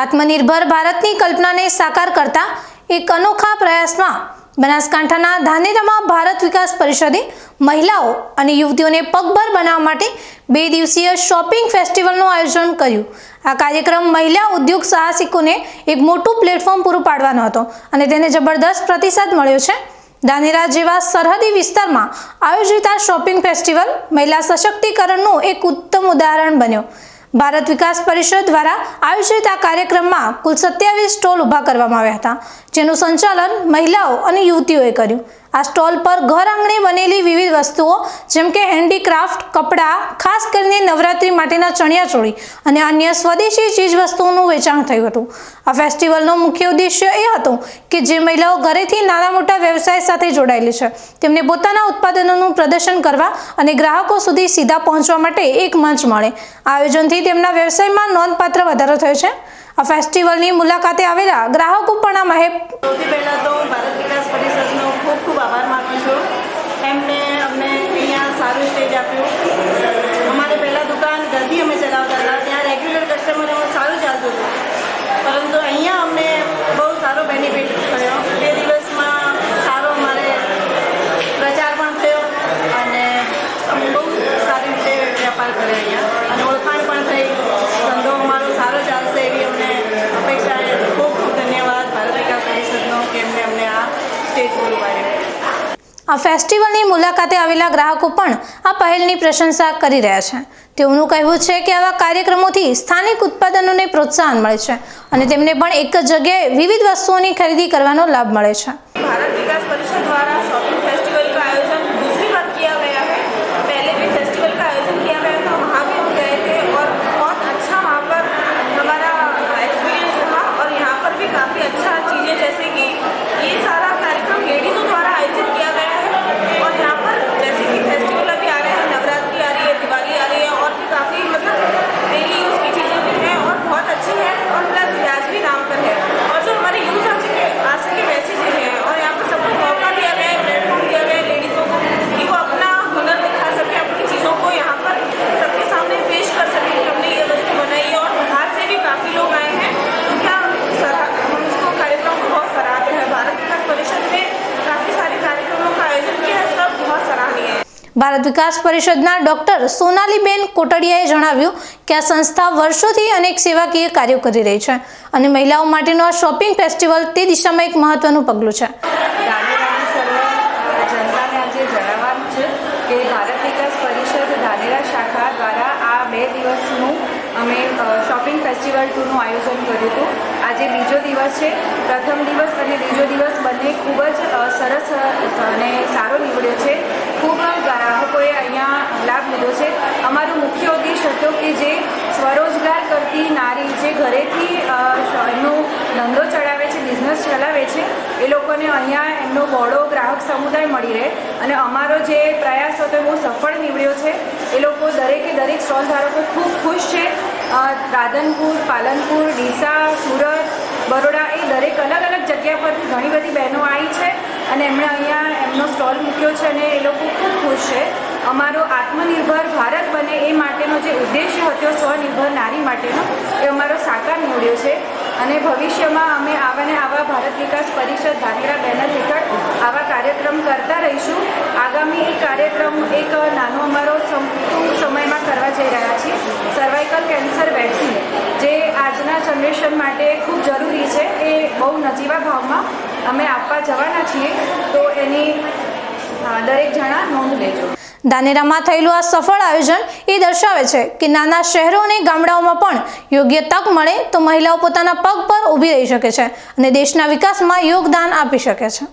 આત્મનિર્ભર ભારતની કલ્પનાને સાકાર કરતા એક અનોખા પ્રયાસમાં બનાસકાંઠાના ધાનેરામાં ભારત વિકાસ પરિષદે મહિલાઓ અને યુવતીઓને પગભર બનાવવા માટે બે દિવસીય શોપિંગ ફેસ્ટિવલનું આયોજન કર્યું. આ કાર્યક્રમ મહિલા ઉદ્યોગ સાહસિકોને એક મોટું પ્લેટફોર્મ પૂરું પાડવાનો હતો અને તેને જબરદસ્ત પ્રતિસાદ મળ્યો છે. ધાનેરા જેવા સરહદી વિસ્તારમાં આયોજિત આ શોપિંગ ફેસ્ટિવલ મહિલા સશક્તિકરણનું એક ઉત્તમ ઉદાહરણ બન્યો. ભારત વિકાસ પરિષદ દ્વારા આયોજિત આ કાર્યક્રમમાં કુલ સત્યાવીસ સ્ટોલ ઊભા કરવામાં આવ્યા હતા, જેનું સંચાલન મહિલાઓ અને યુવતીઓએ કર્યું. આ સ્ટોલ પર ઘર આંગણે બનેલી વિવિધ વસ્તુઓ, જેમ કે હેન્ડીક્રાફ્ટ કપડાં, ખાસ કરીને નવરાત્રી માટેના ચણિયાચોળી અને અન્ય સ્વદેશી ચીજવસ્તુઓનું વેચાણ થયું હતું. આ ફેસ્ટિવલનો મુખ્ય ઉદ્દેશ્ય એ હતો કે જે મહિલાઓ ઘરેથી નાના મોટા વ્યવસાય સાથે જોડાયેલી છે. તેમને પોતાના ઉત્પાદનોનું પ્રદર્શન કરવા અને ગ્રાહકો સુધી સીધા પહોંચવા માટે એક મંચ મળે. આયોજનથી તેમના વ્યવસાયમાં નોંધપાત્ર વધારો થયો છે. આ ફેસ્ટિવલની મુલાકાતે આવેલા ગ્રાહકો પણ આ મહે સૌથી પહેલાં તો ભારત વિકાસ પરિષદનો ખૂબ ખૂબ આભાર માનું છું એમને અમને અહીંયા સારું સ્ટેજ આપ્યું અમારે પહેલાં દુકાન ઘરથી અમે ચલાવતા હતા ત્યાં રેગ્યુલર કસ્ટમર સારું ચાલતું હતું પરંતુ અહીંયા અમને બહુ સારો બેનિફિટ થયો બે દિવસમાં સારો અમારે પ્રચાર પણ થયો અને અમે બહુ સારી રીતે વેપાર કર્યો અહીંયા અને ઓળખાણ પણ થઈ ધંધો અમારો સારો ચાલશે એવી અમને અપેક્ષા છે ખૂબ ખૂબ ધન્યવાદ ભારત વિકાસ પરિષદનો કે એમને અમને આ સ્ટેજ પૂરું પાડ્યું આ ફેસ્ટિવલની મુલાકાતે આવેલા ગ્રાહકો પણ આ પહેલની પ્રશંસા કરી રહ્યા છે તેઓનું કહેવું છે કે આવા કાર્યક્રમોથી સ્થાનિક ઉત્પાદનોને પ્રોત્સાહન મળે છે અને તેમને પણ એક જ જગ્યાએ વિવિધ વસ્તુઓની ખરીદી કરવાનો લાભ મળે છે भारत विकास परिषद द्वारा शॉपिंग फेस्टिवल का आयोजन दूसरी बार किया गया है पहले भी फेस्टिवल का आयोजन किया गया था वहाँ भी हम गए थे और बहुत अच्छा वहाँ पर हमारा एक्सपीरियंस रहा और यहाँ पर भी काफ़ी अच्छा ભારત વિકાસ પરિષદના ડોક્ટર સોનાલીબેન કોટડિયાએ જણાવ્યું કે આ સંસ્થા વર્ષોથી અનેક સેવાકીય કાર્યો કરી રહી છે અને મહિલાઓ માટેનો આ શોપિંગ ફેસ્ટિવલ તે દિશામાં એક મહત્વનું પગલું છે. અમે શોપિંગ ફેસ્ટિવલ ટુનું આયોજન કર્યું હતું. આજે બીજો દિવસ છે. પ્રથમ દિવસ અને બીજો દિવસ બંને ખૂબ જ સરસ અને સારો નીવડ્યો છે ખૂબ ગ્રાહકોએ અહીંયા લાભ લીધો છે. અમારો મુખ્ય ઉદ્દેશ હતો કે જે સ્વરોજગાર કરતી નારી જે ઘરેથી એમનો ધંધો ચડાવે છે બિઝનેસ ચલાવે છે, એ લોકોને અહીંયા એમનો બહોળો ગ્રાહક સમુદાય મળી રહે. અને અમારો જે પ્રયાસ હતો એ બહુ સફળ નીવડ્યો છે. એ લોકો દરેકે દરેક સ્ટોલ ધારકો ખૂબ ખુશ છે. દાદનપુર પાલનપુર, ડીસા, સુરત, બરોડા એ દરેક અલગ અલગ જગ્યા પરથી ઘણી બધી બહેનો આવી છે. અને એમણે અહીંયા એમનો સ્ટોલ મૂક્યો છે અને એ લોકો ખૂબ ખુશ છે. અમારો આત્મનિર્ભર ભારત બને એ માટેનો જે ઉદ્દેશ્ય હતો સ્વનિર્ભર નારી માટેનો, એ અમારો સાકાર નીવડ્યો છે. અને ભવિષ્યમાં અમે આવા ને આવા ભારત વિકાસ પરિષદ ધાનેરા બેનર હેઠળ આવા કાર્યક્રમ કરતા રહીશું. આગામી એક કાર્યક્રમ એક નાનો અમારો ટૂંક સમયમાં કરવા જઈ રહ્યા છીએ. સર્વાઇકલ કેન્સર વેક્સિન જે આજના જનરેશન માટે ખૂબ જરૂરી છે, એ બહુ નજીવા ભાવમાં અમે આપવા જવાના છીએ. તો એની દરેક જણા નોંધ લેજો. ધાનેરામાં થયેલું આ સફળ આયોજન એ દર્શાવે છે કે નાના શહેરો અને ગામડાઓમાં પણ યોગ્ય તક મળે તો મહિલાઓ પોતાના પગ પર ઊભી રહી શકે છે અને દેશના વિકાસમાં યોગદાન આપી શકે છે.